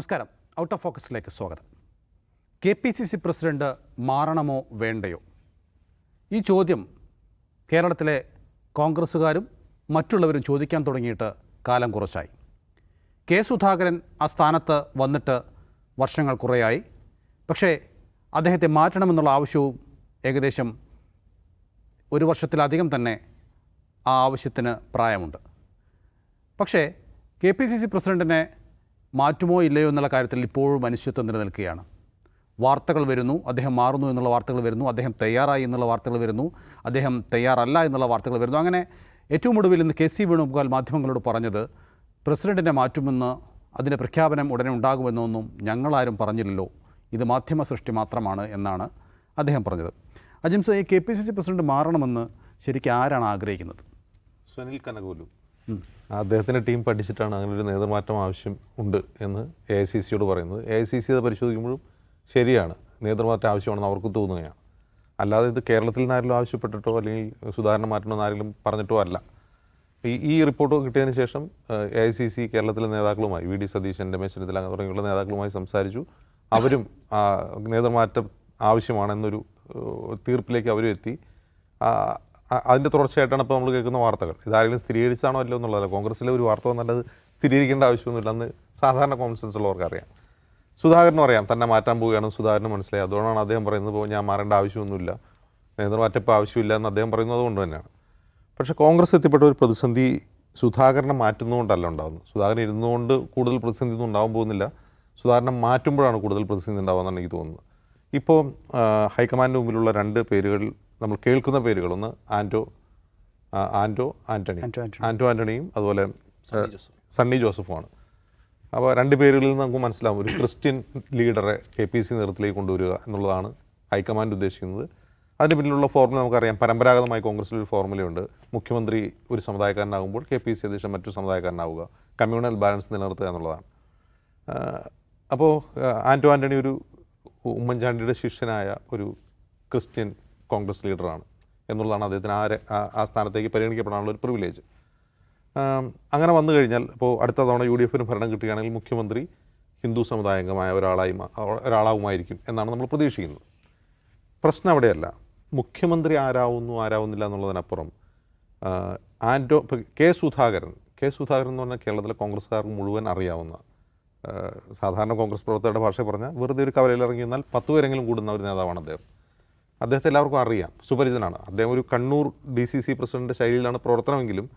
നമസ്കാരം. Out of ഫോക്കസിലേക്ക് സ്വാഗതം. K P C C president മാറണമോ വേണ്ടയോ? ഈ ചോദ്യം കേരളത്തിലെ കോൺഗ്രസ്സുകാരും മറ്റുള്ളവരും ചോദിക്കാൻ തുടങ്ങിയിട്ട് കാലം കുറച്ചായി. കെ സുധാകരൻ ആ സ്ഥാനത്ത് വന്നിട്ട് വർഷങ്ങൾ കുറേയായി. പക്ഷേ അദ്ദേഹത്തെ മാറ്റണമെന്നുള്ള ആവശ്യവും ഏകദേശം ഒരു വർഷത്തിലധികം തന്നെ ആ ആവശ്യത്തിന് പ്രായമുണ്ട്. പക്ഷേ കെ പി സി സി പ്രസിഡന്റിനെ മാറ്റുമോ ഇല്ലയോ എന്നുള്ള കാര്യത്തിൽ ഇപ്പോഴും അനിശ്ചിത്വം നിലനിൽക്കുകയാണ്. വാർത്തകൾ വരുന്നു അദ്ദേഹം മാറുന്നു എന്നുള്ള വാർത്തകൾ വരുന്നു അദ്ദേഹം തയ്യാറായി എന്നുള്ള വാർത്തകൾ വരുന്നു അദ്ദേഹം തയ്യാറല്ല എന്നുള്ള വാർത്തകൾ വരുന്നു. അങ്ങനെ ഏറ്റവും ഒടുവിൽ ഇന്ന് കെ സി വേണുഗോപാൽ മാധ്യമങ്ങളോട് പറഞ്ഞത് പ്രസിഡന്റിനെ മാറ്റുമെന്ന് അതിന്റെ പ്രഖ്യാപനം ഉടനെ ഉണ്ടാകുമെന്നൊന്നും ഞങ്ങളാരും പറഞ്ഞില്ലല്ലോ. ഇത് മാധ്യമ സൃഷ്ടി മാത്രമാണ് എന്നാണ് അദ്ദേഹം പറഞ്ഞത്. അജിംസ് ഈ K P C C president മാറണമെന്ന് ശരിക്കും ആരാണ് ആഗ്രഹിക്കുന്നത്? സുനിൽ കനകോലു. അദ്ദേഹത്തിന്റെ ടീം പഠിച്ചിട്ടാണ് അങ്ങനെ ഒരു നേതൃമാറ്റം ആവശ്യം ഉണ്ട് എന്ന് എ ഐ സി സിയോട് പറയുന്നത്. എ ഐ സി സി അത് പരിശോധിക്കുമ്പോഴും ശരിയാണ്. നേതൃമാറ്റം ആവശ്യമാണെന്ന് അവർക്ക് തോന്നുകയാണ്. അല്ലാതെ ഇത് കേരളത്തിൽ നിന്ന് ആരെങ്കിലും ആവശ്യപ്പെട്ടിട്ടോ അല്ലെങ്കിൽ സുധാരണ മാറ്റണമെന്ന് ആരെങ്കിലും പറഞ്ഞിട്ടോ അല്ല. ഈ ഈ റിപ്പോർട്ട് കിട്ടിയതിന് ശേഷം എ ഐ സി സി കേരളത്തിലെ നേതാക്കളുമായി വി ഡി സതീശൻ രമേശ് ചെന്നിത്തല തുടങ്ങിയുള്ള നേതാക്കളുമായി സംസാരിച്ചു. അവരും നേതൃമാറ്റം ആവശ്യമാണെന്നൊരു തീർപ്പിലേക്ക് അവരും എത്തി. അതിന്റെ തുടർച്ചയായിട്ടാണ് ഇപ്പോൾ നമ്മൾ കേൾക്കുന്ന വാർത്തകൾ. ഇതാരെങ്കിലും സ്ഥിരീകരിച്ചാണോ അല്ലോ എന്നുള്ളതല്ല കോൺഗ്രസ്സിലെ ഒരു വാർത്ത വന്നാൽ അത് സ്ഥിരീകരിക്കേണ്ട ആവശ്യമൊന്നുമില്ല. അന്ന് സാധാരണ കോമൺ സെൻസ് ഉള്ളവർക്ക് അറിയാം. സുധാകരനും അറിയാം തന്നെ മാറ്റാൻ പോവുകയാണ് സുധാകരന് മനസ്സിലായി. അതുകൊണ്ടാണ് അദ്ദേഹം പറയുന്നത് ഇപ്പോൾ ഞാൻ മാറേണ്ട ആവശ്യമൊന്നുമില്ല. നേതൃത്വം മാറ്റപ്പോൾ ആവശ്യമില്ല എന്ന് അദ്ദേഹം പറയുന്നത് കൊണ്ട് തന്നെയാണ്. പക്ഷേ കോൺഗ്രസ് എത്തിപ്പെട്ട ഒരു പ്രതിസന്ധി സുധാകരനെ മാറ്റുന്നതുകൊണ്ടല്ല ഉണ്ടാകുന്നത് സുധാകരൻ ഇരുന്നുകൊണ്ട് കൂടുതൽ പ്രതിസന്ധി ഒന്നും ഉണ്ടാകാൻ പോകുന്നില്ല. സുധാകരനെ മാറ്റുമ്പോഴാണ് കൂടുതൽ പ്രതിസന്ധി ഉണ്ടാകുമെന്നാണ് എനിക്ക് തോന്നുന്നത്. ഇപ്പോൾ ഹൈക്കമാൻഡിന് മുമ്പിലുള്ള രണ്ട് പേരുകൾ നമ്മൾ കേൾക്കുന്ന പേരുകൾ ഒന്ന് ആന്റോ ആ, ആന്റോ ആന്റണി ആന്റോ ആന്റണി. ആന്റോ ആന്റണിയും അതുപോലെ സണ്ണി ജോസഫുമാണ്. അപ്പോൾ രണ്ട് പേരുകളിൽ നിന്ന് നമുക്ക് മനസ്സിലാവും ഒരു ക്രിസ്ത്യൻ ലീഡറെ കെ പി സി നേതൃത്വത്തിലേക്ക് കൊണ്ടുവരിക എന്നുള്ളതാണ് ഹൈക്കമാൻഡ് ഉദ്ദേശിക്കുന്നത്. അതിന് പിന്നിലുള്ള ഫോർമുല നമുക്കറിയാം പരമ്പരാഗതമായി കോൺഗ്രസിൽ ഒരു ഫോർമുലയുണ്ട്. മുഖ്യമന്ത്രി ഒരു സമുദായക്കാരനാകുമ്പോൾ കെ പി സി അധ്യക്ഷൻ മറ്റൊരു സമുദായക്കാരനാവുക. കമ്മ്യൂണൽ ബാലൻസ് നിലനിർത്തുക എന്നുള്ളതാണ്. അപ്പോൾ ആന്റോ ആന്റണി ഒരു ഉമ്മൻചാണ്ടിയുടെ ശിഷ്യനായ ഒരു ക്രിസ്ത്യൻ കോൺഗ്രസ് ലീഡറാണ് എന്നുള്ളതാണ് അദ്ദേഹത്തിന് ആരെ ആ- സ്ഥാനത്തേക്ക് പരിഗണിക്കപ്പെടാനുള്ള ഒരു പ്രിവിലേജ് അങ്ങനെ വന്നു കഴിഞ്ഞാൽ ഇപ്പോൾ അടുത്ത തവണ യു ഡി എഫിന് ഭരണം കിട്ടുകയാണെങ്കിൽ മുഖ്യമന്ത്രി ഹിന്ദു സമുദായംഗമായ ഒരാളായി ഒരാളാവുമായിരിക്കും എന്നാണ് നമ്മൾ പ്രതീക്ഷിക്കുന്നത്. പ്രശ്നം അവിടെയല്ല. മുഖ്യമന്ത്രി ആരാവുന്നു ആരാവുന്നില്ല എന്നുള്ളതിനപ്പുറം ആന്റോ കെ സുധാകരൻ കെ സുധാകരൻ എന്ന് പറഞ്ഞാൽ കേരളത്തിലെ കോൺഗ്രസ്സുകാർക്ക് മുഴുവൻ അറിയാവുന്ന സാധാരണ കോൺഗ്രസ് പ്രവർത്തകരുടെ ഭാഷ പറഞ്ഞാൽ വെറുതെ ഒരു കവലയിൽ ഇറങ്ങി എന്നാൽ പത്ത് പേരെങ്കിലും കൂടുന്ന ഒരു നേതാവാണ് അദ്ദേഹം. അദ്ദേഹത്തെ എല്ലാവർക്കും അറിയാം. സുപരിചിതനാണ്. അദ്ദേഹം ഒരു Kannur D C C president ശൈലിയിലാണ് പ്രവർത്തനമെങ്കിലും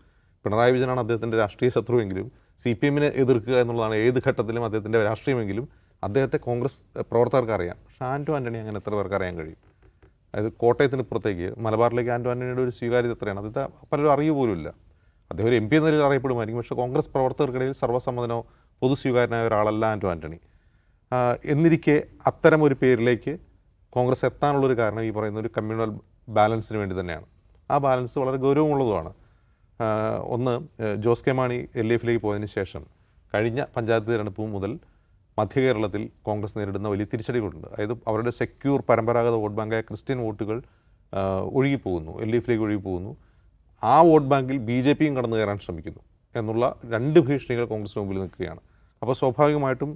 പിണറായി വിജയനാണ് അദ്ദേഹത്തിന്റെ രാഷ്ട്രീയ ശത്രുവെങ്കിലും സി പി എമ്മിനെ എതിർക്കുക എന്നുള്ളതാണ് ഏത് ഘട്ടത്തിലും അദ്ദേഹത്തിന്റെ രാഷ്ട്രീയമെങ്കിലും അദ്ദേഹത്തെ കോൺഗ്രസ് പ്രവർത്തകർക്ക് അറിയാം. പക്ഷേ ആന്റോ ആന്റണി അങ്ങനെ എത്ര പേർക്ക് അറിയാൻ കഴിയും? അതായത് കോട്ടയത്തിന് പുറത്തേക്ക് മലബാറിലേക്ക് ആന്റോ ആന്റണിയുടെ ഒരു സ്വീകാര്യത എത്രയാണ്? അത് പലരും പോലും ഇല്ല. അദ്ദേഹം ഒരു എം പി എന്ന നിലയിൽ അറിയപ്പെടുമായിരിക്കും. പക്ഷേ കോൺഗ്രസ് പ്രവർത്തകർക്കിടയിൽ സർവസമ്മതനോ പൊതുസ്വീകാരനായ ഒരാളല്ല ആൻഡോ ആന്റണി എന്നിരിക്കെ അത്തരം ഒരു പേരിലേക്ക് കോൺഗ്രസ് എത്താനുള്ളൊരു കാരണം ഈ പറയുന്ന ഒരു കമ്മ്യൂണൽ ബാലൻസിന് വേണ്ടി തന്നെയാണ്. ആ ബാലൻസ് വളരെ ഗൗരവമുള്ളതുമാണ്. ഒന്ന് Jose K Mani L D എഫിലേക്ക് പോയതിന് ശേഷം കഴിഞ്ഞ പഞ്ചായത്ത് തിരഞ്ഞെടുപ്പ് മുതൽ മധ്യ കേരളത്തിൽ കോൺഗ്രസ് നേരിടുന്ന വലിയ തിരിച്ചടികളുണ്ട്. അതായത് അവരുടെ സെക്യൂർ പരമ്പരാഗത വോട്ട് ബാങ്കായ ക്രിസ്ത്യൻ വോട്ടുകൾ ഒഴുകിപ്പോകുന്നു എൽ ഡി എഫിലേക്ക് ഒഴുകിപ്പോകുന്നു. ആ വോട്ട് ബാങ്കിൽ ബി ജെ പിയും കടന്നു കയറാൻ ശ്രമിക്കുന്നു എന്നുള്ള രണ്ട് ഭീഷണികൾ കോൺഗ്രസ് മുമ്പിൽ നിൽക്കുകയാണ്. അപ്പോൾ സ്വാഭാവികമായിട്ടും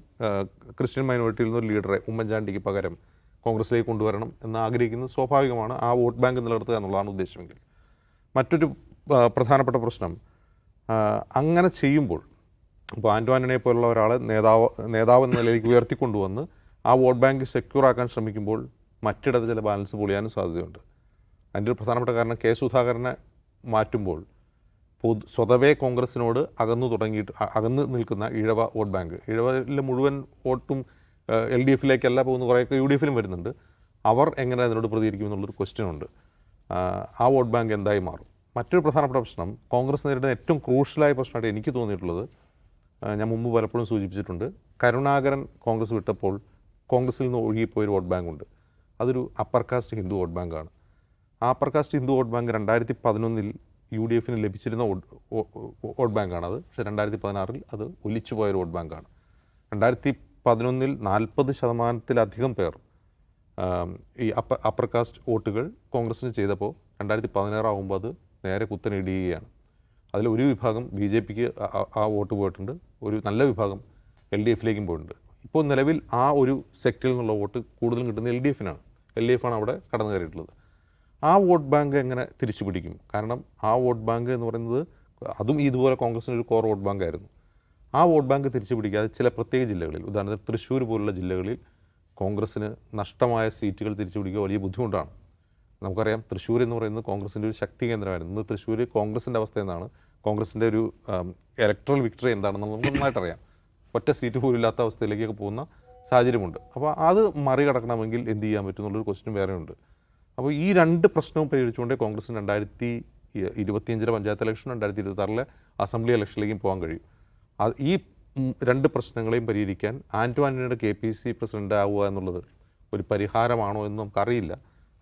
ക്രിസ്ത്യൻ മൈനോറിറ്റിയിൽ നിന്നൊരു ലീഡറെ ഉമ്മൻചാണ്ടിക്ക് പകരം കോൺഗ്രസ്സിലേക്ക് കൊണ്ടുവരണം എന്ന് ആഗ്രഹിക്കുന്നത് സ്വാഭാവികമാണ് ആ വോട്ട് ബാങ്ക് നിലനിർത്തുക എന്നുള്ളതാണ് ഉദ്ദേശമെങ്കിൽ. മറ്റൊരു പ്രധാനപ്പെട്ട പ്രശ്നം അങ്ങനെ ചെയ്യുമ്പോൾ ഇപ്പോൾ ആൻഡ്വാനിനെ പോലുള്ള ഒരാളെ നേതാവ് നേതാവ് എന്ന നിലയിലേക്ക് ഉയർത്തിക്കൊണ്ടുവന്ന് ആ വോട്ട് ബാങ്ക് സെക്യൂർ ആക്കാൻ ശ്രമിക്കുമ്പോൾ മറ്റിടത്ത് ചില ബാലൻസ് പൊളിയാനും സാധ്യതയുണ്ട്. അതിന്റെ ഒരു പ്രധാനപ്പെട്ട കാരണം കെ സുധാകരനെ മാറ്റുമ്പോൾ പൊതു സ്വതവേ കോൺഗ്രസിനോട് അകന്നു തുടങ്ങിയിട്ട് അകന്ന് നിൽക്കുന്ന ഇഴവ വോട്ട് ബാങ്ക്. ഇഴവയിലെ മുഴുവൻ വോട്ടും എൽ ഡി എഫിലേക്കല്ല പോകുന്ന കുറേയൊക്കെ യു ഡി എഫിലും വരുന്നുണ്ട്. അവർ എങ്ങനെ അതിനോട് പ്രതികരിക്കും എന്നുള്ളൊരു ക്വസ്റ്റ്യൻ ഉണ്ട് ആ വോട്ട് ബാങ്ക് എന്തായി മാറും? മറ്റൊരു പ്രധാനപ്പെട്ട പ്രശ്നം കോൺഗ്രസ് നേരിടുന്ന ഏറ്റവും ക്രൂഷ്യലായ പ്രശ്നമായിട്ട് എനിക്ക് തോന്നിയിട്ടുള്ളത് ഞാൻ മുമ്പ് പലപ്പോഴും സൂചിപ്പിച്ചിട്ടുണ്ട് കരുണാകരൻ കോൺഗ്രസ് വിട്ടപ്പോൾ കോൺഗ്രസിൽ നിന്ന് ഒഴുകിപ്പോയൊരു വോട്ട് ബാങ്ക് ഉണ്ട്. അതൊരു അപ്പർ കാസ്റ്റ് ഹിന്ദു വോട്ട് ബാങ്കാണ്. ആ upper caste Hindu vote bank രണ്ടായിരത്തി പതിനൊന്നിൽ യു ഡി എഫിന് ലഭിച്ചിരുന്ന വോട്ട് ബാങ്കാണത്. പക്ഷേ രണ്ടായിരത്തി പതിനാറിൽ അത് ഒലിച്ചു പോയൊരു വോട്ട് ബാങ്കാണ്. രണ്ടായിരത്തി പതിനൊന്നിൽ നാൽപ്പത് ശതമാനത്തിലധികം പേർ ഈ അപ്പർ അപ്പർ കാസ്റ്റ് വോട്ടുകൾ കോൺഗ്രസിന് ചെയ്തപ്പോൾ രണ്ടായിരത്തി പതിനാറാകുമ്പോൾ അത് നേരെ കുത്തനിടിയുകയാണ് അതിൽ ഒരു വിഭാഗം ബി ജെ പിക്ക് ആ വോട്ട് പോയിട്ടുണ്ട്. ഒരു നല്ല വിഭാഗം എൽ ഡി എഫിലേക്കും പോയിട്ടുണ്ട്. ഇപ്പോൾ നിലവിൽ ആ ഒരു സെക്ടറിൽ നിന്നുള്ള വോട്ട് കൂടുതലും കിട്ടുന്നത് എൽ ഡി എഫിനാണ്. എൽ ഡി എഫാണ് അവിടെ കടന്നു കയറിയിട്ടുള്ളത് ആ വോട്ട് ബാങ്ക് എങ്ങനെ തിരിച്ചു പിടിക്കും? കാരണം ആ വോട്ട് ബാങ്ക് എന്ന് പറയുന്നത് അതും ഇതുപോലെ കോൺഗ്രസിന് ഒരു കോർ വോട്ട് ബാങ്ക് ആയിരുന്നു. ആ വോട്ട് ബാങ്ക് തിരിച്ചു പിടിക്കാതെ ചില പ്രത്യേക ജില്ലകളിൽ ഉദാഹരണത്തിന് തൃശ്ശൂർ പോലുള്ള ജില്ലകളിൽ കോൺഗ്രസ്സിന് നഷ്ടമായ സീറ്റുകൾ തിരിച്ചു പിടിക്കുക വലിയ ബുദ്ധിമുട്ടാണ്. നമുക്കറിയാം തൃശ്ശൂർ എന്ന് പറയുന്നത് കോൺഗ്രസിന്റെ ഒരു ശക്തി കേന്ദ്രമായിരുന്നു. ഇന്ന് തൃശ്ശൂർ കോൺഗ്രസിന്റെ അവസ്ഥ എന്നാണ്. കോൺഗ്രസിന്റെ ഒരു ഇലക്ട്രൽ വിക്ടറി എന്താണെന്ന് നമുക്ക് നന്നായിട്ടറിയാം ഒറ്റ സീറ്റ് പോലും ഇല്ലാത്ത അവസ്ഥയിലേക്കൊക്കെ പോകുന്ന സാഹചര്യമുണ്ട്. അപ്പോൾ അത് മറികടക്കണമെങ്കിൽ എന്ത് ചെയ്യാൻ പറ്റും എന്നുള്ളൊരു ക്വസ്റ്റ്യൻ വേറെയുണ്ട്. അപ്പോൾ ഈ രണ്ട് പ്രശ്നവും പരിഹരിച്ചുകൊണ്ടേ കോൺഗ്രസിന് രണ്ടായിരത്തി ഇരുപത്തിയഞ്ചിലെ പഞ്ചായത്ത് ഇലക്ഷൻ രണ്ടായിരത്തി ഇരുപത്തി അസംബ്ലി ഇലക്ഷനിലേക്കും പോകാൻ കഴിയും. ഈ രണ്ട് പ്രശ്നങ്ങളെയും പരിഹരിക്കാൻ ആന്റോ ആന്റണിയുടെ കെ പി സി പ്രസിഡന്റ് ആവുക എന്നുള്ളത് ഒരു പരിഹാരമാണോ എന്ന് നമുക്കറിയില്ല.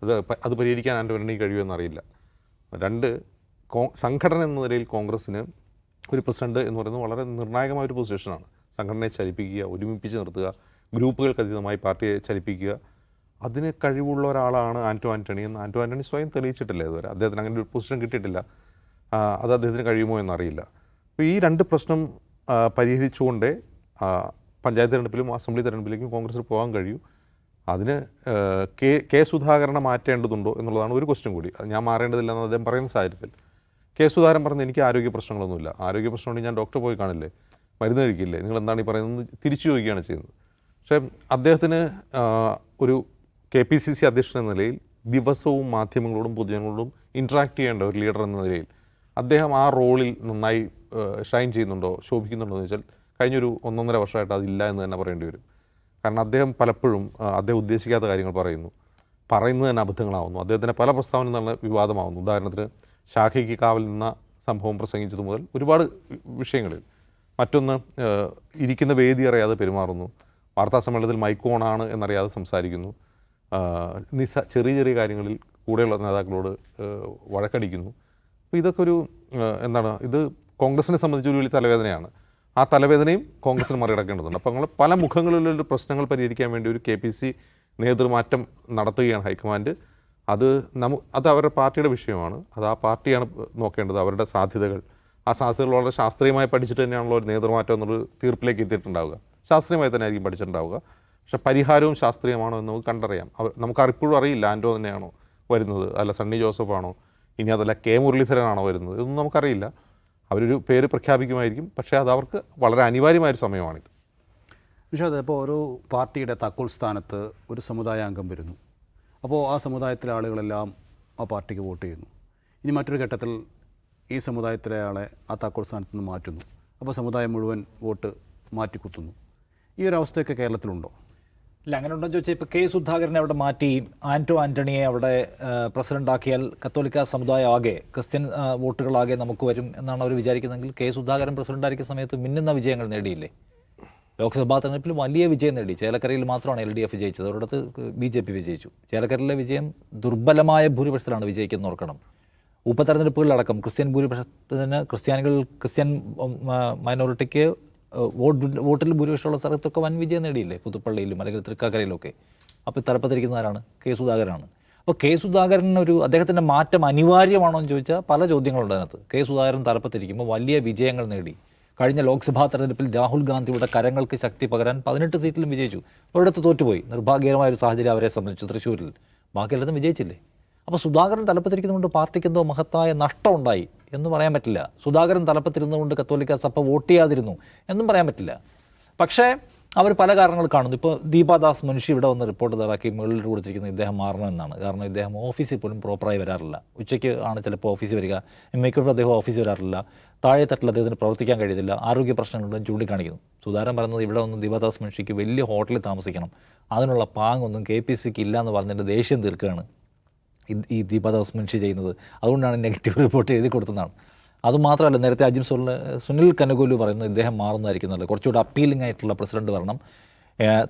അത് അത് പരിഹരിക്കാൻ ആന്റോ ആന്റണിക്ക് കഴിയുമെന്ന് അറിയില്ല രണ്ട് സംഘടന എന്ന നിലയിൽ കോൺഗ്രസ്സിന് ഒരു പ്രസിഡന്റ് എന്ന് പറയുന്നത് വളരെ നിർണായകമായ ഒരു പൊസിഷനാണ്. സംഘടനയെ ചലിപ്പിക്കുക ഒരുമിപ്പിച്ച് നിർത്തുക ഗ്രൂപ്പുകൾക്ക് അതീതമായി പാർട്ടിയെ ചലിപ്പിക്കുക അതിന് കഴിവുള്ള ഒരാളാണ് ആന്റോ ആന്റണി എന്ന് ആന്റോ ആന്റണി സ്വയം തെളിയിച്ചിട്ടില്ല ഇതുവരെ. അദ്ദേഹത്തിന് അങ്ങനെ ഒരു പൊസിഷൻ കിട്ടിയിട്ടില്ല. അത് അദ്ദേഹത്തിന് കഴിയുമോ എന്നറിയില്ല. അപ്പോൾ ഈ രണ്ട് പ്രശ്നം പരിഹരിച്ചുകൊണ്ട് പഞ്ചായത്ത് തിരഞ്ഞെടുപ്പിലും അസംബ്ലി തെരഞ്ഞെടുപ്പിലേക്കും കോൺഗ്രസ്സിൽ പോകാൻ കഴിയൂ. അതിന് കെ കെ സുധാകരനെ മാറ്റേണ്ടതുണ്ടോ എന്നുള്ളതാണ് ഒരു ക്വസ്റ്റ്യൻ കൂടി. അത് ഞാൻ മാറേണ്ടതില്ല എന്ന് അദ്ദേഹം പറയുന്ന സാഹചര്യത്തിൽ. കെ സുധാകരൻ പറഞ്ഞ് എനിക്ക് ആരോഗ്യ പ്രശ്നങ്ങളൊന്നുമില്ല. ആരോഗ്യ പ്രശ്നമുണ്ടെങ്കിൽ ഞാൻ ഡോക്ടറെ പോയി കാണില്ലേ? മരുന്ന് കഴിക്കില്ലേ? നിങ്ങൾ എന്താണ് ഈ പറയുന്നത്? തിരിച്ചു ചോദിക്കുകയാണ് ചെയ്യുന്നത്. പക്ഷേ അദ്ദേഹത്തിന് ഒരു കെ പി സി സി അധ്യക്ഷൻ എന്ന നിലയിൽ ദിവസവും മാധ്യമങ്ങളോടും പൊതുജനങ്ങളോടും ഇൻട്രാക്ട് ചെയ്യേണ്ട ഒരു ലീഡർ എന്ന നിലയിൽ അദ്ദേഹം ആ റോളിൽ നന്നായി ഷൈൻ ചെയ്യുന്നുണ്ടോ ശോഭിക്കുന്നുണ്ടോ എന്ന് വെച്ചാൽ കഴിഞ്ഞൊരു ഒന്നൊന്നര വർഷമായിട്ട് അതില്ല എന്ന് തന്നെ പറയേണ്ടി വരും. കാരണം അദ്ദേഹം പലപ്പോഴും അദ്ദേഹം ഉദ്ദേശിക്കാത്ത കാര്യങ്ങൾ പറയുന്നു. പറയുന്നത് തന്നെ അബദ്ധങ്ങളാവുന്നു. അദ്ദേഹത്തിന്റെ പല പ്രസ്താവന നല്ല വിവാദമാവുന്നു. ഉദാഹരണത്തിന് ശാഖയ്ക്ക് കാവൽ നിന്ന സംഭവം പ്രസംഗിച്ചത് മുതൽ ഒരുപാട് വിഷയങ്ങളിൽ മറ്റൊന്ന് ഇരിക്കുന്ന വേദി അറിയാതെ പെരുമാറുന്നു. വാർത്താ സമ്മേളനത്തിൽ മൈക്ക് ഓണാണ് എന്നറിയാതെ സംസാരിക്കുന്നു. ആ, നിസ്സ ചെറിയ ചെറിയ കാര്യങ്ങളിൽ കൂടെയുള്ള നേതാക്കളോട് വഴക്കടിക്കുന്നു. അപ്പോൾ ഇതൊക്കെ ഒരു എന്താണ് ഇത് കോൺഗ്രസിനെ സംബന്ധിച്ച് ഒരു വലിയ തലവേദനയാണ്. ആ തലവേദനയും കോൺഗ്രസിന് മറികടക്കേണ്ടതുണ്ട്. അപ്പോൾ അങ്ങനെ പല മുഖങ്ങളിലുള്ള പ്രശ്നങ്ങൾ പരിഹരിക്കാൻ വേണ്ടി ഒരു കെ പി സി നേതൃമാറ്റം നടത്തുകയാണ് ഹൈക്കമാൻഡ്. അത് നമു അത് അവരുടെ പാർട്ടിയുടെ വിഷയമാണ്. അത് ആ പാർട്ടിയാണ് നോക്കേണ്ടത് അവരുടെ സാധ്യതകൾ. ആ സാധ്യതകൾ വളരെ ശാസ്ത്രീയമായി പഠിച്ചിട്ട് തന്നെയാണല്ലോ ഒരു നേതൃമാറ്റം എന്നുള്ളൊരു തീർപ്പിലേക്ക് എത്തിയിട്ടുണ്ടാവുക. ശാസ്ത്രീയമായി തന്നെ ആയിരിക്കും പഠിച്ചിട്ടുണ്ടാവുക. പക്ഷേ പരിഹാരവും ശാസ്ത്രീയമാണോ എന്ന് നമുക്ക് കണ്ടറിയാം. അവർ നമുക്ക് ഇപ്പോഴും അറിയില്ല ആൻഡോ തന്നെയാണോ വരുന്നത് അല്ല സണ്ണി ജോസഫ് ആണോ ഇനി അതല്ല കെ മുരളീധരനാണോ വരുന്നത് ഇതൊന്നും നമുക്കറിയില്ല. അവരൊരു പേര് പ്രഖ്യാപിക്കുമായിരിക്കും പക്ഷേ അത് അവർക്ക് വളരെ അനിവാര്യമായൊരു സമയമാണിത്. പക്ഷേ ഇപ്പോൾ ഓരോ പാർട്ടിയുടെ താക്കോൽ സ്ഥാനത്ത് ഒരു സമുദായ അംഗം വരുന്നു. അപ്പോൾ ആ സമുദായത്തിലെ ആളുകളെല്ലാം ആ പാർട്ടിക്ക് വോട്ട് ചെയ്യുന്നു. ഇനി മറ്റൊരു ഘട്ടത്തിൽ ഈ സമുദായത്തിലെ ആളെ ആ താക്കോൽ സ്ഥാനത്ത് നിന്ന് മാറ്റുന്നു. അപ്പോൾ സമുദായം മുഴുവൻ വോട്ട് മാറ്റിക്കുത്തുന്നു. ഈ ഒരു അവസ്ഥയൊക്കെ കേരളത്തിലുണ്ടോ? ഇല്ല അങ്ങനെ ഉണ്ടോ ചോദിച്ചാൽ ഇപ്പോൾ കെ സുധാകരനെ അവിടെ മാറ്റി ആന്റോ ആന്റണിയെ അവിടെ പ്രസിഡന്റ് ആക്കിയാൽ കത്തോലിക്ക സമുദായം ആകെ ക്രിസ്ത്യൻ വോട്ടുകളാകെ നമുക്ക് വരും എന്നാണ് അവർ വിചാരിക്കുന്നതെങ്കിൽ കെ സുധാകരൻ പ്രസിഡന്റ് ആയിരിക്കുന്ന സമയത്ത് മിന്നുന്ന വിജയങ്ങൾ നേടിയില്ലേ? ലോക്സഭാ തെരഞ്ഞെടുപ്പിൽ വലിയ വിജയം നേടി. ചേലക്കരയിൽ മാത്രമാണ് എൽ ഡി എഫ് വിജയിച്ചത് ഒരിടത്ത് ബി ജെ പി വിജയിച്ചു. ചേലക്കരയിലെ വിജയം ദുർബലമായ ഭൂരിപക്ഷത്തിലാണ് വിജയിക്കുന്നത് ഓർക്കണം. ഉപതെരഞ്ഞെടുപ്പുകളിലടക്കം ക്രിസ്ത്യൻ ഭൂരിപക്ഷത്തിന് ക്രിസ്ത്യാനികൾ ക്രിസ്ത്യൻ മൈനോറിറ്റിക്ക് വോട്ട് വോട്ടിൽ ഭൂരിപക്ഷമുള്ള സ്ഥലത്തൊക്കെ വൻ വിജയം നേടിയില്ലേ? പുതുപ്പള്ളിയിലും അല്ലെങ്കിൽ തൃക്കാക്കരയിലൊക്കെ. അപ്പോൾ തലപ്പത്തിരിക്കുന്ന ആരാണ്? കെ സുധാകരനാണ്. അപ്പോൾ കെ സുധാകരൻ ഒരു അദ്ദേഹത്തിന്റെ മാറ്റം അനിവാര്യമാണോ എന്ന് ചോദിച്ചാൽ പല ചോദ്യങ്ങളുണ്ട് അതിനകത്ത്. കെ സുധാകരൻ തലപ്പത്തിരിക്കുമ്പോൾ വലിയ വിജയങ്ങൾ നേടി. കഴിഞ്ഞ ലോക്സഭാ തെരഞ്ഞെടുപ്പിൽ രാഹുൽ ഗാന്ധിയുടെ കരങ്ങൾക്ക് ശക്തി പകരാൻ പതിനെട്ട് സീറ്റിലും വിജയിച്ചു. ഒരിടത്ത് തോറ്റുപോയി. നിർഭാഗ്യകരമായ ഒരു സാഹചര്യം അവരെ സംബന്ധിച്ചു തൃശ്ശൂരിൽ. ബാക്കിയെല്ലാത്തും വിജയിച്ചില്ലേ? അപ്പോൾ സുധാകരൻ തലപ്പത്തിരിക്കുന്നതുകൊണ്ട് പാർട്ടിക്ക് എന്തോ മഹത്തായ നഷ്ടമുണ്ടായി എന്ന് പറയാൻ പറ്റില്ല. സുധാകരൻ തലപ്പത്തിരുന്നതുകൊണ്ട് കത്തോലിക്ക സഭ വോട്ട് ചെയ്യാതിരുന്നു എന്നും പറയാൻ പറ്റില്ല. പക്ഷേ അവർ പല കാരണങ്ങൾ കാണുന്നു. ഇപ്പോൾ ദീപാദാസ് മുൻഷി ഇവിടെ വന്ന് റിപ്പോർട്ട് തയ്യാറാക്കി മുകളിൽ കൊടുത്തിരിക്കുന്നത് ഇദ്ദേഹം മാറണമെന്നാണ് കാരണം ഇദ്ദേഹം ഓഫീസിൽ പോലും പ്രോപ്പറായി വരാറില്ല. ഉച്ചയ്ക്ക് ആണ് ചിലപ്പോൾ ഓഫീസിൽ വരിക. മിക്കപ്പോഴും അദ്ദേഹം ഓഫീസിൽ വരാറില്ല. താഴെ തട്ടിൽ അദ്ദേഹത്തിന് പ്രവർത്തിക്കാൻ കഴിയുന്നില്ല. ആരോഗ്യ പ്രശ്നങ്ങളുണ്ടെന്ന് ചൂണ്ടിക്കാണിക്കുന്നു. സുധാകരൻ പറയുന്നത് ഇവിടെ വന്ന് ദീപാദാസ് മുൻഷിക്ക് വലിയ ഹോട്ടലിൽ താമസിക്കണം. അതിനുള്ള പാങ്ങൊന്നും കെ പി സിക്ക് ഇല്ല എന്ന് പറഞ്ഞിട്ട് ദേഷ്യം തീർക്കുകയാണ്. ഈ- ഈ ദീപാദാസ് മുൻഷി ചെയ്യുന്നത്. അതുകൊണ്ടാണ് നെഗറ്റീവ് റിപ്പോർട്ട് എഴുതി കൊടുത്തതാണ്. അതുമാത്രമല്ല നേരത്തെ അജിം സുനിൽ സുനിൽ കനകോലു പറയുന്നത് ഇദ്ദേഹം മാറുന്നതായിരിക്കും നല്ലത്. കുറച്ചുകൂടി അപ്പീലിംഗ് ആയിട്ടുള്ള പ്രസിഡന്റ് വരണം.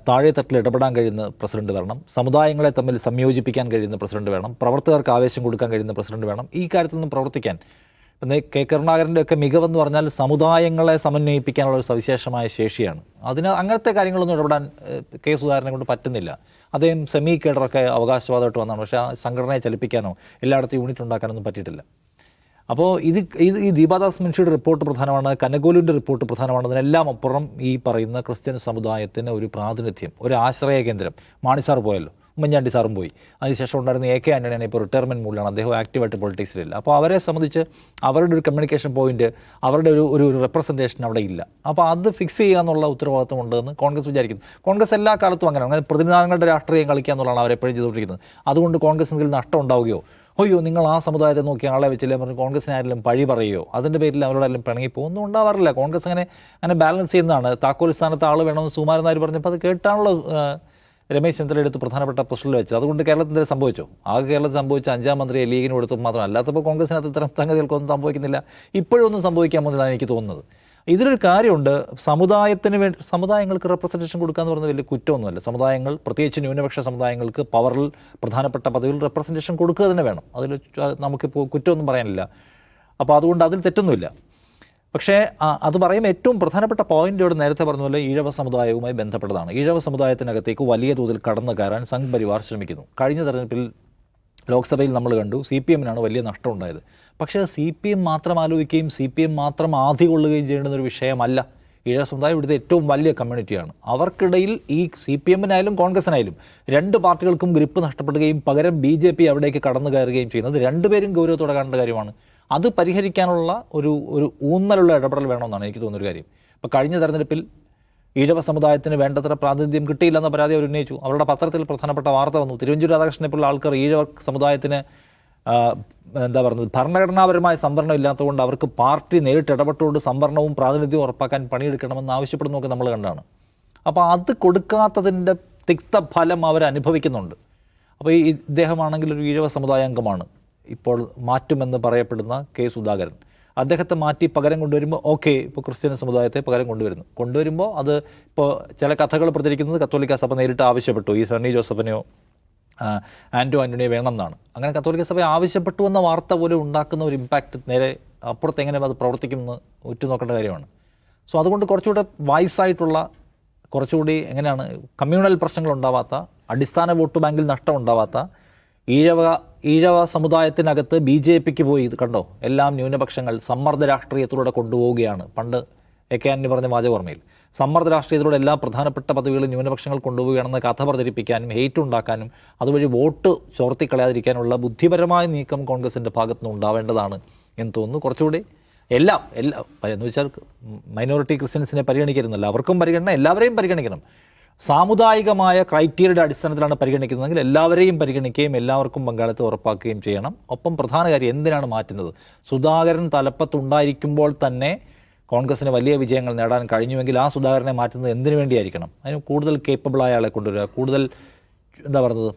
താഴെ തട്ടിൽ ഇടപെടാൻ കഴിയുന്ന പ്രസിഡന്റ് വേണം സമുദായങ്ങളെ തമ്മിൽ സംയോജിപ്പിക്കാൻ കഴിയുന്ന പ്രസിഡന്റ് വേണം. പ്രവർത്തകർക്ക് ആവേശം കൊടുക്കാൻ കഴിയുന്ന പ്രസിഡന്റ് വേണം. ഈ കാര്യത്തിൽ നിന്നും പ്രവർത്തിക്കാൻ കെ കരുണാകരന്റെ ഒക്കെ മികവെന്ന് പറഞ്ഞാൽ സമുദായങ്ങളെ സമന്വയിപ്പിക്കാനുള്ള ഒരു സവിശേഷമായ ശേഷിയാണ്. അതിന് അങ്ങനത്തെ കാര്യങ്ങളൊന്നും ഇടപെടാൻ കെ സുധാകരനെ കൊണ്ട് പറ്റുന്നില്ല. അദ്ദേഹം സെമി കേഡറൊക്കെ അവകാശവാദമായിട്ട് വന്നതാണ്. പക്ഷേ ആ സംഘടനയെ ചലിപ്പിക്കാനോ എല്ലായിടത്തും യൂണിറ്റ് ഉണ്ടാക്കാനൊന്നും പറ്റിയിട്ടില്ല. അപ്പോൾ ഇത് ഇത് ഈ ദീപാദാസ് മുൻഷിയുടെ റിപ്പോർട്ട് പ്രധാനമാണ് കനകോലുവിന്റെ റിപ്പോർട്ട് പ്രധാനമാണ്. അതിനെല്ലാം അപ്പുറം ഈ പറയുന്ന ക്രിസ്ത്യൻ സമുദായത്തിന് ഒരു പ്രാതിനിധ്യം ഒരു ആശ്രയ കേന്ദ്രം. മാണിസാർ പോയല്ലോ. ഉമ്മൻചാണ്ടി സാറും പോയി. അതിനുശേഷം ഉണ്ടായിരുന്ന എ കെ ആന്റണിയാണ് ഇപ്പോൾ റിട്ടയർമെന്റ് മൂലമാണ് അദ്ദേഹം ആക്റ്റീവായിട്ട് പൊളിറ്റിക്സിലില്ല അപ്പോൾ അവരെ സംബന്ധിച്ച് അവരുടെ ഒരു കമ്മ്യൂണിക്കേഷൻ പോയിന്റ് അവരുടെ ഒരു ഒരു റെപ്രസെന്റേഷൻ അവിടെ ഇല്ല. അപ്പോൾ അത് ഫിക്സ് ചെയ്യുക എന്നുള്ള ഉത്തരവാദിത്വം ഉണ്ടെന്ന് കോൺഗ്രസ് വിചാരിക്കുന്നു. കോൺഗ്രസ് എല്ലാ കാലത്തും അങ്ങനെ അങ്ങനെ പ്രതിനിധാനങ്ങളുടെ രാഷ്ട്രീയം കളിക്കുക എന്നുള്ളതാണ് അവരെപ്പോഴും ചെയ്തുകൊണ്ടിരിക്കുന്നത്. അതുകൊണ്ട് കോൺഗ്രസ് എന്തെങ്കിലും നഷ്ടം ഉണ്ടാവുകയോ അയ്യോ നിങ്ങൾ ആ സമുദായത്തെ നോക്കി ആളെ വെച്ചില്ലേ പറഞ്ഞ് കോൺഗ്രസിന് ആരെങ്കിലും പഴി പറയുകയോ അതിന്റെ പേരിൽ അവരോടെല്ലാം പിണങ്ങി പോകുന്നു ഉണ്ടാവാറില്ല. കോൺഗ്രസ് അങ്ങനെ അങ്ങനെ ബാലൻസ് ചെയ്യുന്നതാണ്. താക്കോൽ സ്ഥാനത്ത് ആൾ വേണമെന്ന് സുമാരൻ പറഞ്ഞപ്പോൾ അത് കേട്ടാണല്ലോ രമേശ് ചെന്നിത്തല എടുത്ത് പ്രധാനപ്പെട്ട പ്രശ്നത്തിൽ വെച്ചത് അതുകൊണ്ട് കേരളത്തിൽ സംഭവിച്ചോ? ആകെ കേരളത്തിൽ സംഭവിച്ച അഞ്ചാം മന്ത്രിയെ ലീഗിന് കൊടുത്തത് മാത്രം അല്ലാത്തപ്പോൾ കോൺഗ്രസിനകത്ത് ഇത്തരം സംഗതികൾക്കൊന്നും സംഭവിക്കുന്നില്ല. ഇപ്പോഴൊന്നും സംഭവിക്കാൻ പോകുന്നില്ല എനിക്ക് തോന്നുന്നത്. ഇതിലൊരു കാര്യമുണ്ട്. സമുദായത്തിന് വേണ്ടി സമുദായങ്ങൾക്ക് റെപ്രസെന്റേഷൻ കൊടുക്കുക എന്ന് പറയുന്നത് വലിയ കുറ്റമൊന്നുമല്ല. സമുദായങ്ങൾ പ്രത്യേകിച്ച് ന്യൂനപക്ഷ സമുദായങ്ങൾക്ക് പവറിൽ പ്രധാനപ്പെട്ട പദവിയിൽ റെപ്രസെന്റേഷൻ കൊടുക്കുക തന്നെ വേണം. അതിൽ നമുക്കിപ്പോൾ കുറ്റമൊന്നും പറയാനില്ല. അപ്പോൾ അതുകൊണ്ട് അതിൽ തെറ്റൊന്നുമില്ല. പക്ഷേ അത് പറയുമ്പോൾ ഏറ്റവും പ്രധാനപ്പെട്ട പോയിന്റ് ഇവിടെ നേരത്തെ പറഞ്ഞ പോലെ ഈഴവ സമുദായവുമായി ബന്ധപ്പെട്ടതാണ്. ഈഴവ സമുദായത്തിനകത്തേക്ക് വലിയ തോതിൽ കടന്നു കയറാൻ സംഘ് പരിവാർ ശ്രമിക്കുന്നു. കഴിഞ്ഞ തെരഞ്ഞെടുപ്പിൽ ലോക്സഭയിൽ നമ്മൾ കണ്ടു സി പി എമ്മിനാണ് വലിയ നഷ്ടം ഉണ്ടായത്. പക്ഷേ സി പി എം മാത്രം ആലോചിക്കുകയും സി പി എം മാത്രം ആധി കൊള്ളുകയും ചെയ്യേണ്ടുന്ന ഒരു വിഷയമല്ല. ഈഴവ സമുദായം ഇവിടുത്തെ ഏറ്റവും വലിയ കമ്മ്യൂണിറ്റിയാണ്. അവർക്കിടയിൽ ഈ സി പി എമ്മിനായാലും കോൺഗ്രസിനായാലും രണ്ട് പാർട്ടികൾക്കും ഗ്രിപ്പ് നഷ്ടപ്പെടുകയും പകരം ബി ജെ പി അവിടേക്ക് കടന്നു കയറുകയും ചെയ്യുന്നത് രണ്ടുപേരും ഗൗരവത്തോടെ കാണേണ്ട കാര്യമാണ്. അത് പരിഹരിക്കാനുള്ള ഒരു ഒരു ഊന്നലുള്ള ഇടപെടൽ വേണമെന്നാണ് എനിക്ക് തോന്നുന്ന ഒരു കാര്യം. ഇപ്പോൾ കഴിഞ്ഞ തെരഞ്ഞെടുപ്പിൽ ഈഴവ സമുദായത്തിന് വേണ്ടത്ര പ്രാതിനിധ്യം കിട്ടിയില്ലെന്ന പരാതി അവർ ഉന്നയിച്ചു. അവരുടെ പത്രത്തിൽ പ്രധാനപ്പെട്ട വാർത്ത വന്നു. തിരുവഞ്ചൂർ രാധാകൃഷ്ണനെ പോലുള്ള ആൾക്കാർ ഈഴവ സമുദായത്തിന് എന്താ പറയുന്നത് ഭരണഘടനാപരമായ സംവരണം ഇല്ലാത്തതുകൊണ്ട് അവർക്ക് പാർട്ടി നേരിട്ട് ഇടപെട്ടുകൊണ്ട് സംവരണവും പ്രാതിനിധ്യവും ഉറപ്പാക്കാൻ പണിയെടുക്കണമെന്ന് ആവശ്യപ്പെടുന്നതൊക്കെ നമ്മൾ കണ്ടാണ്. അപ്പോൾ അത് കൊടുക്കാത്തതിന്റെ തിക്തഫലം അവർ അനുഭവിക്കുന്നുണ്ട്. അപ്പോൾ ഈ ഇദ്ദേഹമാണെങ്കിൽ ഒരു ഈഴവ സമുദായ അംഗമാണ് ഇപ്പോൾ മാറ്റുമെന്ന് പറയപ്പെടുന്ന കെ സുധാകരൻ. അദ്ദേഹത്തെ മാറ്റി പകരം കൊണ്ടുവരുമ്പോൾ ഓക്കെ ഇപ്പോൾ ക്രിസ്ത്യൻ സമുദായത്തെ പകരം കൊണ്ടുവരുന്നു. കൊണ്ടുവരുമ്പോൾ അത് ഇപ്പോൾ ചില കഥകൾ പ്രചരിക്കുന്നത് കത്തോലിക്ക സഭ നേരിട്ട് ആവശ്യപ്പെട്ടു. ഈ സണ്ണി ജോസഫിനെയോ ആന്റോ ആന്റണിയെ വേണമെന്നാണ്. അങ്ങനെ കത്തോലിക്ക സഭ ആവശ്യപ്പെട്ടു എന്ന വാർത്ത പോലും ഉണ്ടാക്കുന്ന ഒരു ഇമ്പാക്റ്റ് നേരെ അപ്പുറത്ത് എങ്ങനെ അത് പ്രവർത്തിക്കുമെന്ന് ഉറ്റുനോക്കേണ്ട കാര്യമാണ്. സോ അതുകൊണ്ട് കുറച്ചുകൂടെ വയസ്സായിട്ടുള്ള കുറച്ചുകൂടി എങ്ങനെയാണ് കമ്മ്യൂണൽ പ്രശ്നങ്ങൾ ഉണ്ടാവാത്ത അടിസ്ഥാന വോട്ട് ബാങ്കിൽ നഷ്ടം ഉണ്ടാവാത്ത ഈഴവ ഈഴവ സമുദായത്തിനകത്ത് ബി ജെ പിക്ക് പോയി. ഇത് കണ്ടോ? എല്ലാം ന്യൂനപക്ഷങ്ങൾ സമ്മർദ്ദ രാഷ്ട്രീയത്തിലൂടെ കൊണ്ടുപോവുകയാണ്. പണ്ട് എ കെ ആന്റണി പറഞ്ഞ വാചകോർമ്മയിൽ സമ്മർദ്ദ രാഷ്ട്രീയത്തിലൂടെ എല്ലാ പ്രധാനപ്പെട്ട പദവികളും ന്യൂനപക്ഷങ്ങൾ കൊണ്ടുപോവുകയാണെന്ന് കഥ പ്രചരിപ്പിക്കാനും ഹെയ്റ്റ് ഉണ്ടാക്കാനും അതുവഴി വോട്ട് ചോർത്തിക്കളയാതിരിക്കാനുള്ള ബുദ്ധിപരമായ നീക്കം കോൺഗ്രസിന്റെ ഭാഗത്തുനിന്ന് ഉണ്ടാവേണ്ടതാണ് എന്ന് തോന്നുന്നു. കുറച്ചുകൂടി എല്ലാം എല്ലാം എന്ന് വെച്ചാൽ മൈനോറിറ്റി ക്രിസ്ത്യൻസിനെ പരിഗണിക്കരുന്നല്ല അവർക്കും പരിഗണന എല്ലാവരെയും പരിഗണിക്കണം. സാമുദായികമായ ക്രൈറ്റീരിയയുടെ അടിസ്ഥാനത്തിലാണ് പരിഗണിക്കുന്നതെങ്കിൽ എല്ലാവരെയും പരിഗണിക്കുകയും എല്ലാവർക്കും പങ്കാളിത്തം ഉറപ്പാക്കുകയും ചെയ്യണം. ഒപ്പം പ്രധാന കാര്യം എന്തിനാണ് മാറ്റുന്നത്? സുധാകരൻ തലപ്പത്തുണ്ടായിരിക്കുമ്പോൾ തന്നെ കോൺഗ്രസിന് വലിയ വിജയങ്ങൾ നേടാൻ കഴിഞ്ഞുവെങ്കിൽ ആ സുധാകരനെ മാറ്റുന്നത് എന്തിനു വേണ്ടിയായിരിക്കണം? അതിന് കൂടുതൽ കേപ്പബിളായ ആളെ കൊണ്ടുവരിക കൂടുതൽ എന്താ പറയുന്നത്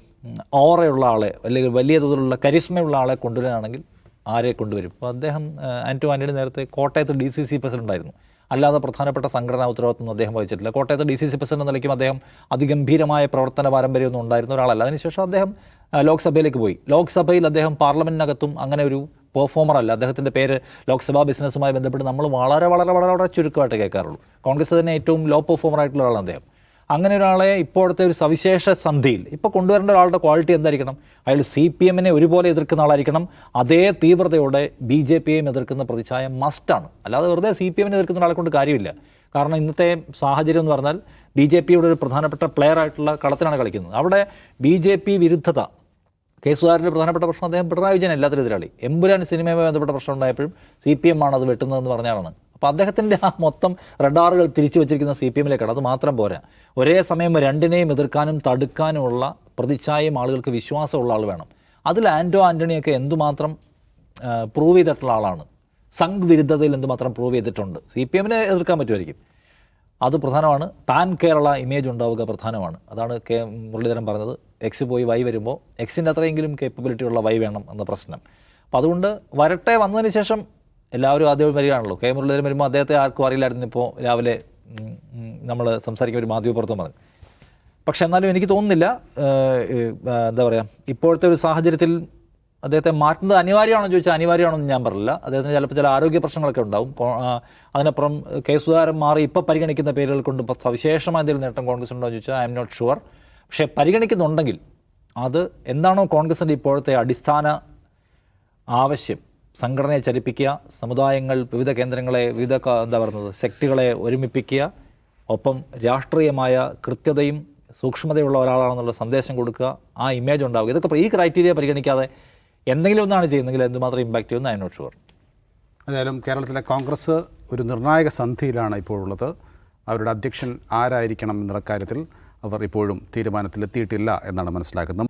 ഓറയുള്ള ആളെ അല്ലെങ്കിൽ വലിയ തോതിലുള്ള കരിസ്മയുള്ള ആളെ കൊണ്ടുവരാനാണെങ്കിൽ ആരെ കൊണ്ടുവരും? അപ്പോൾ അദ്ദേഹം ആന്റോ ആന്റണി നേരത്തെ കോട്ടയത്ത് ഡി സി സി പ്രസിഡന്റ് ആയിരുന്നു അല്ലാതെ പ്രധാനപ്പെട്ട സംഘടനാ ഉത്തരവാദിത്വം അദ്ദേഹം വഹിച്ചിട്ടില്ല. കോട്ടയത്ത് ഡി സി സി പ്രസിഡന്റ് എന്ന നിലയ്ക്കും അദ്ദേഹം അതിഗംഭീരമായ പ്രവർത്തന പാരമ്പര്യമൊന്നും ഉണ്ടായിരുന്ന ഒരാളല്ല. അതിനുശേഷം അദ്ദേഹം ലോക്സഭയിലേക്ക് പോയി. ലോക്സഭയിൽ അദ്ദേഹം പാർലമെന്റിനകത്തും അങ്ങനെ ഒരു പെർഫോമർ അല്ല. അദ്ദേഹത്തിന്റെ പേര് ലോക്സഭാ ബിസിനസ്സുമായി ബന്ധപ്പെട്ട് നമ്മൾ വളരെ വളരെ വളരെ വളരെ ചുരുക്കമായിട്ട് കേൾക്കാറുള്ളൂ. കോൺഗ്രസ് തന്നെ ഏറ്റവും ലോ പെർഫോമർ ആയിട്ടുള്ള ഒരാളാണ് അദ്ദേഹം. അങ്ങനെ ഒരാളെ ഇപ്പോഴത്തെ ഒരു സവിശേഷ സന്ധിയിൽ ഇപ്പോൾ കൊണ്ടുവരേണ്ട ഒരാളുടെ ക്വാളിറ്റി എന്തായിരിക്കണം? അയാൾ സി പി എമ്മിനെ ഒരുപോലെ എതിർക്കുന്ന ആളായിരിക്കണം. അതേ തീവ്രതയോടെ ബി ജെ പിയെയും എതിർക്കുന്ന പ്രതിച്ഛായ മസ്റ്റാണ് അല്ലാതെ വെറുതെ സി പി എമ്മിനെ എതിർക്കുന്ന ഒരാളെ കൊണ്ട് കാര്യമില്ല. കാരണം ഇന്നത്തെ സാഹചര്യം എന്ന് പറഞ്ഞാൽ ബി ജെ പിയുടെ ഒരു പ്രധാനപ്പെട്ട പ്ലെയർ ആയിട്ടുള്ള കളത്തിലാണ് കളിക്കുന്നത്. അവിടെ ബി ജെ പി വിരുദ്ധത. കെ സുധാകരന്റെ പ്രധാനപ്പെട്ട പ്രശ്നം അദ്ദേഹം പിണറായി വിജയൻ എല്ലാത്തിലും എതിരാളി. എമ്പുരാൻ സിനിമയുമായി ബന്ധപ്പെട്ട പ്രശ്നം ഉണ്ടായപ്പോഴും സി പി എം ആണ് അത് വെട്ടുന്നതെന്ന് പറഞ്ഞ ആളാണ്. അപ്പോൾ അദ്ദേഹത്തിന്റെ ആ മൊത്തം റഡാറുകൾ തിരിച്ചു വെച്ചിരിക്കുന്ന സി പി എമ്മിലേക്കാണ്. അത് മാത്രം പോരാ. ഒരേ സമയം രണ്ടിനെയും എതിർക്കാനും തടുക്കാനുമുള്ള പ്രതിച്ഛായയും ആളുകൾക്ക് വിശ്വാസമുള്ള ആൾ വേണം. അതിൽ ആന്റോ ആന്റണിയൊക്കെ എന്തുമാത്രം പ്രൂവ് ചെയ്തിട്ടുള്ള ആളാണ്. സംഘ് വിരുദ്ധതയിൽ എന്തുമാത്രം പ്രൂവ് ചെയ്തിട്ടുണ്ട്. സി പി എമ്മിനെ എതിർക്കാൻ പറ്റുമായിരിക്കും. അത് പ്രധാനമാണ്. പാൻ കേരള ഇമേജ് ഉണ്ടാവുക പ്രധാനമാണ്. അതാണ് കെ മുരളീധരൻ പറഞ്ഞത്. എക്സ് പോയി വൈ വരുമ്പോൾ എക്സിന്റെ അത്രയെങ്കിലും കേപ്പബിലിറ്റി ഉള്ള വൈ വേണം എന്ന പ്രശ്നം. അപ്പോൾ അതുകൊണ്ട് വരട്ടെ വന്നതിന് ശേഷം എല്ലാവരും ആദ്യം വരികയാണല്ലോ കെ. മുരളീധരൻ വരുമ്പോൾ അദ്ദേഹത്തെ ആർക്കും അറിയില്ലായിരുന്നു ഇപ്പോൾ രാവിലെ നമ്മൾ സംസാരിക്കുന്ന ഒരു മാധ്യമപ്പുറത്തും പറഞ്ഞു പക്ഷെ എന്നാലും എനിക്ക് തോന്നുന്നില്ല എന്താ പറയുക ഇപ്പോഴത്തെ ഒരു സാഹചര്യത്തിൽ അദ്ദേഹത്തെ മാറ്റുന്നത് അനിവാര്യമാണെന്ന് ചോദിച്ചാൽ അനിവാര്യമാണെന്ന് ഞാൻ പറയില്ല അദ്ദേഹത്തിന് ചിലപ്പോൾ ചില ആരോഗ്യ പ്രശ്നങ്ങളൊക്കെ ഉണ്ടാവും. അതിനപ്പുറം കെ. സുധാകരൻ മാറി ഇപ്പോൾ പരിഗണിക്കുന്ന പേരുകൾ കൊണ്ട് സവിശേഷമായ എന്തെങ്കിലും നേട്ടം കോൺഗ്രസ് ഉണ്ടോ എന്ന് ചോദിച്ചാൽ ഐ എം നോട്ട് ഷുവർ. പക്ഷേ പരിഗണിക്കുന്നുണ്ടെങ്കിൽ അത് എന്താണോ കോൺഗ്രസിന്റെ ഇപ്പോഴത്തെ അടിസ്ഥാന ആവശ്യം. സംഘടനയെ ചലിപ്പിക്കുക സമുദായങ്ങൾ വിവിധ കേന്ദ്രങ്ങളെ വിവിധ എന്താ പറയുന്നത് സെക്റ്റുകളെ ഒരുമിപ്പിക്കുക ഒപ്പം രാഷ്ട്രീയമായ കൃത്യതയും സൂക്ഷ്മതയുള്ള ഒരാളാണെന്നുള്ള സന്ദേശം കൊടുക്കുക ആ ഇമേജ് ഉണ്ടാവുക. ഇതൊക്കെ ഈ ക്രൈറ്റീരിയ പരിഗണിക്കാതെ എന്തെങ്കിലും ഒന്നാണ് ചെയ്യുന്നതെങ്കിൽ എന്തുമാത്രം ഇമ്പാക്റ്റ് ചെയ്യുമെന്ന് ഐ ഷുവർ ഏതായാലും കേരളത്തിലെ കോൺഗ്രസ് ഒരു നിർണായക സന്ധിയിലാണ് ഇപ്പോഴുള്ളത്. അവരുടെ അധ്യക്ഷൻ ആരായിരിക്കണം എന്നുള്ള കാര്യത്തിൽ അവർ ഇപ്പോഴും തീരുമാനത്തിലെത്തിയിട്ടില്ല എന്നാണ് മനസ്സിലാക്കുന്നത്.